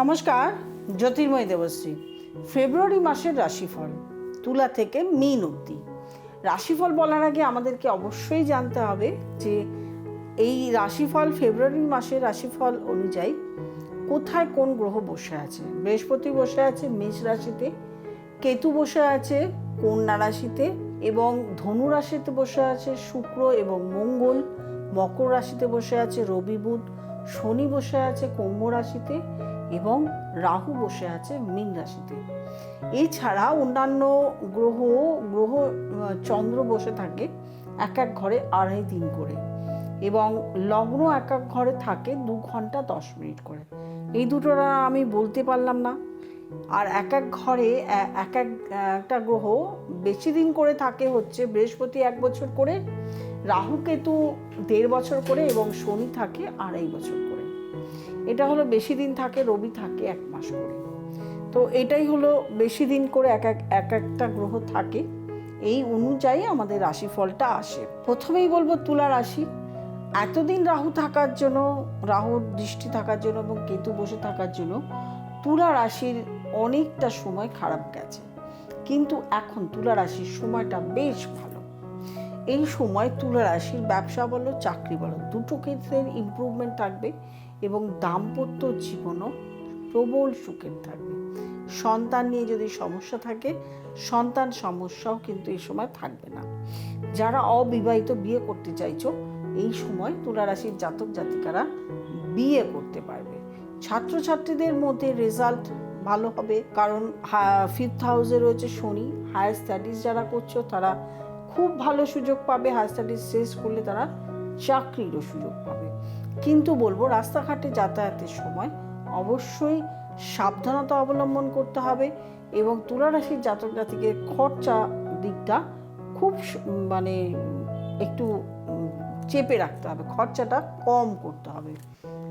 নমস্কার, জ্যোতির্ময় দেবশ্রী। ফেব্রুয়ারি মাসের রাশিফল, তুলা থেকে মিন অবধি রাশিফল বলার আগে আমাদেরকে অবশ্যই জানতে হবে যে এই রাশিফল, ফেব্রুয়ারি মাসের রাশিফল অনুযায়ী কোথায় কোন গ্রহ বসে আছে? বৃহস্পতি বসে আছে, মেষ রাশিতে, কেতু বসে আছে, কন্যা রাশিতে এবং ধনু রাশিতে বসে আছে শুক্র এবং মঙ্গল। মকর রাশিতে বসে আছে রবি বুধ। শনি বসে আছে কুম্ভ রাশিতে এবং রাহু বসে আছে মীন রাশিতে। এছাড়া অন্যান্য গ্রহ গ্রহ চন্দ্র বসে থাকে এক এক ঘরে আড়াই দিন করে এবং লগ্ন এক এক ঘরে থাকে দু ঘণ্টা দশ মিনিট করে। এই আর আমি বলতে পারলাম না। আর এক এক ঘরে এক, একটা গ্রহ বেশি দিন করে থাকে হচ্ছে বৃহস্পতি এক বছর করে, রাহু কেতু দেড় বছর করে এবং শনি থাকে আড়াই বছর করে। এটা হলো বেশি দিন থাকে, রবি থাকে এক মাস করে। তো এটাই হলো বেশি দিন করে এক এক এক একটা গ্রহ থাকে। এই অনুযায়ী আমাদের রাশিফলটা আসে। প্রথমেই বলব তুলা রাশি। এতদিন রাহু থাকার জন্য, রাহুর দৃষ্টি থাকার জন্য এবং কেতু বসে থাকার জন্য তুলা রাশির অনেকটা সময় খারাপ গেছে। কিন্তু এখন তুলা রাশির সময়টা বেশ ভালো। এই সময় তুলা রাশির ব্যবসা বলো, চাকরি বলো, দুটো ক্ষেত্রে ইমপ্রুভমেন্ট থাকবে। এবং দাম্পত্য জীবনও প্রবল সুখের থাকবে। সন্তান নিয়ে যদি সমস্যা থাকে, সন্তান সমস্যাও কিন্তু এই সময় থাকবে না। যারা অবিবাহিত বিয়ে করতে চাইছো, এই সময় তুলারাশির জাতক জাতিকারা বিয়ে করতে পারবে। ছাত্রছাত্রীদের মধ্যে রেজাল্ট ভালো হবে, কারণ ফিফথ হাউসে রয়েছে শনি। হায়ার স্টাডিজ যারা করছ, তারা খুব ভালো সুযোগ পাবে। হায়ার স্টাডিজ শেষ করলে তারা চাকরিরও সুযোগ পাবে। কিন্তু বলব, রাস্তাঘাটে যাতায়াতের সময় অবশ্যই সাবধানতা অবলম্বন করতে হবে এবং তুলা রাশির জাতক জাতিকের খরচা দিকটা খুব মানে একটু চেপে রাখতে হবে, খরচাটা কম করতে হবে।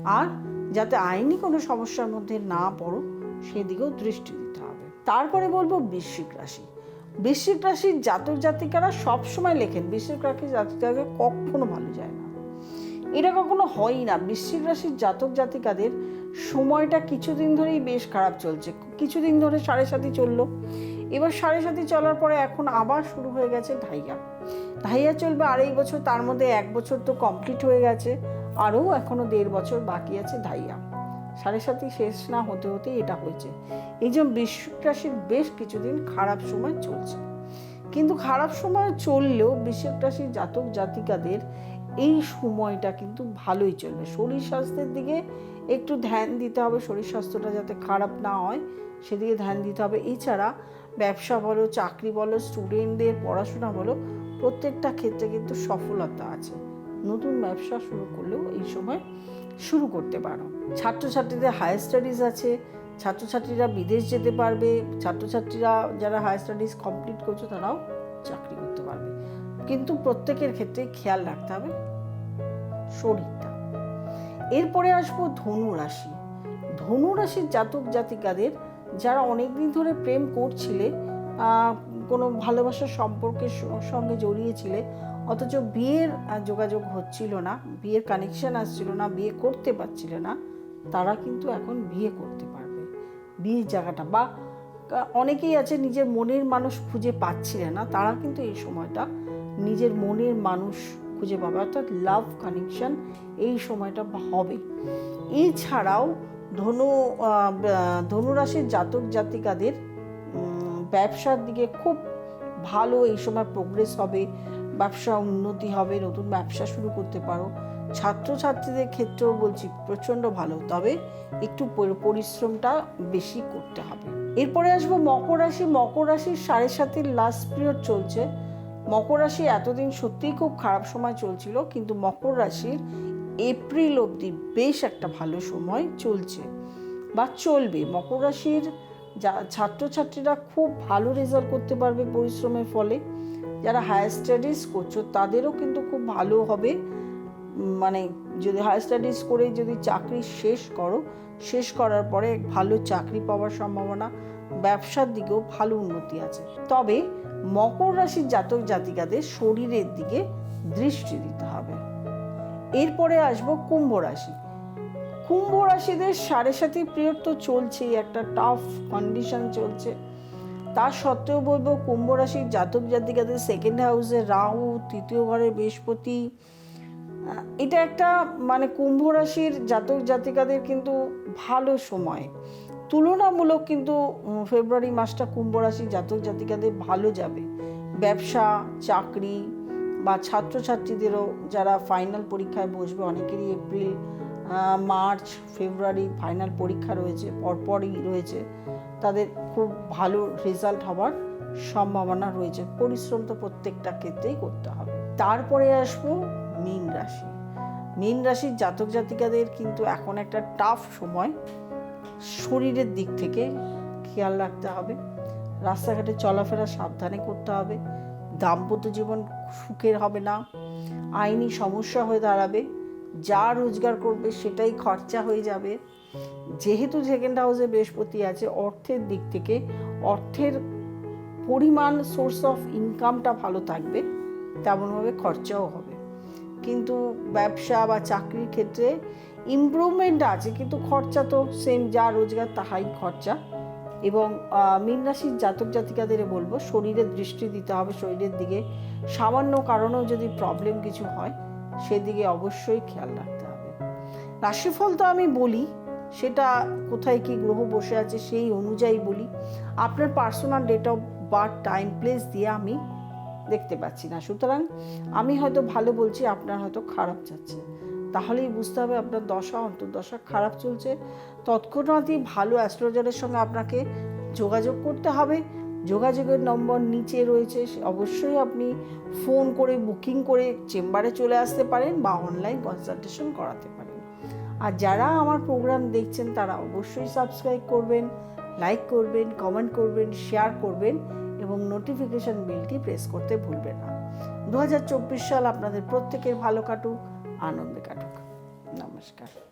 আর যাতে আইনি কোনো সমস্যার মধ্যে না পড়ো, সেদিকেও দৃষ্টি দিতে হবে। তারপরে বলব বৃশ্চিক রাশি। বৃশ্চিক রাশির জাতক জাতিকারা সবসময় লেখেন, বৃশ্চিক রাশির জাতিকাদের কখনো ভালো যায় না। এটা কখনো হয়ই না। বৃশ্চিক রাশির জাতক জাতিকাদের সময়টা কিছুদিন ধরেই বেশ খারাপ চলছে। কিছুদিন ধরে সাড়ে সাথে চলল। এবার সাড়ে সাথে চলার পরে এখন আবার শুরু হয়ে গেছে ঢাইয়া ঢাইয়া চলবে আড়াই বছর, তার মধ্যে এক বছর তো কমপ্লিট হয়ে গেছে। আরও এখনও দেড় বছর বাকি আছে ঢাইয়া সাড়ে সাথে শেষ না হতে হতে এটা হয়েছে। এই যে বৃশ্চিক রাশির বেশ কিছুদিন খারাপ সময় চলছে। কিন্তু খারাপ সময় চললেও বৃশ্চিক রাশির জাতক জাতিকাদের এই সময়টা কিন্তু ভালোই চলবে। শরীর স্বাস্থ্যের দিকে একটু ধ্যান দিতে হবে, শরীর স্বাস্থ্যটা যাতে খারাপ না হয়, সেদিকে ধ্যান দিতে হবে। এছাড়া ব্যবসা বলো, চাকরি বলো স্টুডেন্টদের পড়াশোনা বলো, প্রত্যেকটা ক্ষেত্রে কিন্তু সফলতা আছে। নতুন ব্যবসা শুরু করলেও এই সময় শুরু করতে পারো। ছাত্রছাত্রীদের হায়ার স্টাডিজ আছে, ছাত্রছাত্রীরা বিদেশ যেতে পারবে, ছাত্রছাত্রীরা যারা হায়ার স্টাডিজ কমপ্লিট করছে তারাও কিন্তু প্রত্যেকের ক্ষেত্রে খেয়াল রাখতে হবে শরীরটা। এরপরে আসব ধনু রাশি। ধনু রাশির জাতক জাতিকাদের যারা অনেক দিন ধরে প্রেম করছিলে কোনো ভালোবাসার সম্পর্কের সঙ্গে জড়িয়েছিলে, অথচ বিয়ের যোগাযোগ হচ্ছিল না, বিয়ের কানেকশন আসছিল না, বিয়ে করতে পারছিলে না, তারা কিন্তু এখন বিয়ে করতে পারবে। বিয়ের জায়গাটা বা, অনেকেই আছে নিজের মনের মানুষ খুঁজে পাচ্ছিলে না, তারা কিন্তু এই সময়টা নিজের মনের মানুষ খুঁজে পাবে, অর্থাৎ লাভ কানেকশন এই সময়টা হবে। এছাড়াও ধনু ধনুরাশির জাতক জাতিকাদের ব্যবসার দিকে খুব ভালো এই সময় প্রোগ্রেস হবে, ব্যবসা উন্নতি হবে, নতুন ব্যবসা শুরু করতে পারো। ছাত্রছাত্রীদের ক্ষেত্রেও বলছি প্রচণ্ড ভালো, তবে একটু পরিশ্রমটা বেশি করতে হবে। এরপরে আসব মকর রাশি, মকর রাশির সাড়ে সাতের লাস্ট পিরিয়ড চলছে। মকর রাশি এতদিন সত্যিই খুব খারাপ সময় চলছিল, কিন্তু মকর রাশির এপ্রিল অবধি বেশ একটা ভালো সময় চলছে। বা চলবে। মকর রাশির যা ছাত্রছাত্রীরা খুব ভালো রেজাল্ট করতে পারবে পরিশ্রমের ফলে। যারা হায়ার স্টাডিজ করছ, তাদেরও কিন্তু খুব ভালো হবে। মানে যদি হায়ার স্টাডিজ করে যদি চাকরি শেষ করো, শেষ করার পরে ভালো চাকরি পাওয়ার সম্ভাবনা, ব্যবসার দিকেও ভালো উন্নতি আছে। তবে মকর রাশির জাতক জাতিকাদের শরীরের দিকে দৃষ্টি দিতে হবে। এরপরে আসব কুম্ভ রাশি। কুম্ভ রাশিদের সাড়ে সাথে পিরিয়ড তো চলছেই, একটা টাফ কন্ডিশন চলছে। তা সত্ত্বেও বলব কুম্ভ রাশির জাতক জাতিকাদের সেকেন্ড হাউসে রাহু, তৃতীয় ঘরে বৃহস্পতি এটা একটা মানে কুম্ভ রাশির জাতক জাতিকাদের কিন্তু ভালো সময়। তুলনামূলক কিন্তু ফেব্রুয়ারি মাসটা কুম্ভ রাশির জাতক জাতিকাদের ভালো যাবে। ব্যবসা, চাকরি বা ছাত্রছাত্রীদেরও যারা ফাইনাল পরীক্ষায় বসবে, অনেকেরই এপ্রিল মার্চ ফেব্রুয়ারি ফাইনাল পরীক্ষা রয়েছে, পরপরই রয়েছে, তাদের খুব ভালো রেজাল্ট হওয়ার সম্ভাবনা রয়েছে। পরিশ্রম তো প্রত্যেকটা ক্ষেত্রেই করতে হবে। তারপরে আসব মীন রাশি। মীন রাশির জাতক জাতিকাদের কিন্তু এখন একটা টাফ সময়। শরীরের দিক থেকে খেয়াল রাখতে হবে। রাস্তাঘাটে চলাফেরা সাবধানে করতে হবে। দাম্পত্য জীবন সুখের হবে না। আইনি সমস্যা হয়ে দাঁড়াবে। যা রোজগার করবে সেটাই খরচা হয়ে যাবে। যেহেতু সেকেন্ড হাউসে বৃহস্পতি আছে, অর্থের দিক থেকে অর্থের পরিমাণ সোর্স অফ ইনকামটা ভালো থাকবে, তেমনভাবে খরচাও হবে। কিন্তু ব্যবসা বা চাকরির ক্ষেত্রে ইমপ্রুভমেন্ট আছে, কিন্তু খরচা তো সেম যা রোজগার তাহাই খরচা। এবং মীন রাশির জাতক জাতিকাদের বলব, শরীরের দৃষ্টি দিতে হবে শরীরের দিকে। সামান্য কারণেও যদি প্রবলেম কিছু হয়, সেদিকে অবশ্যই খেয়াল রাখতে হবে। রাশিফল তো আমি বলি, সেটা কোথায় কি গ্রহ বসে আছে সেই অনুযায়ী বলি। আপনার personal date of birth time place দিয়ে আমি দেখতে পাচ্ছি না। সুতরাং, আমি হয়তো ভালো বলছি, আপনার হয়তো খারাপ যাচ্ছে। তাহলেই বুঝতে হবে আপনার দশা অন্তর্দশা খারাপ চলছে। তৎক্ষণাৎই ভালো অ্যাস্ট্রোলজারের সঙ্গে আপনাকে যোগাযোগ করতে হবে। যোগাযোগের নম্বর নিচে রয়েছে। সে- অবশ্যই আপনি ফোন করে বুকিং করে চেম্বারে চলে আসতে পারেন বা অনলাইন কনসালটেশন করাতে পারেন। আর যারা আমার প্রোগ্রাম দেখছেন তারা অবশ্যই সাবস্ক্রাইব করবেন লাইক করবেন কমেন্ট করবেন শেয়ার করবেন এবং নোটিফিকেশন বিলটি প্রেস করতে ভুলবেন না। দু হাজার চব্বিশ সাল আপনাদের প্রত্যেকের ভালো কাটুক। আনন্দে কাটুক। নমস্কার।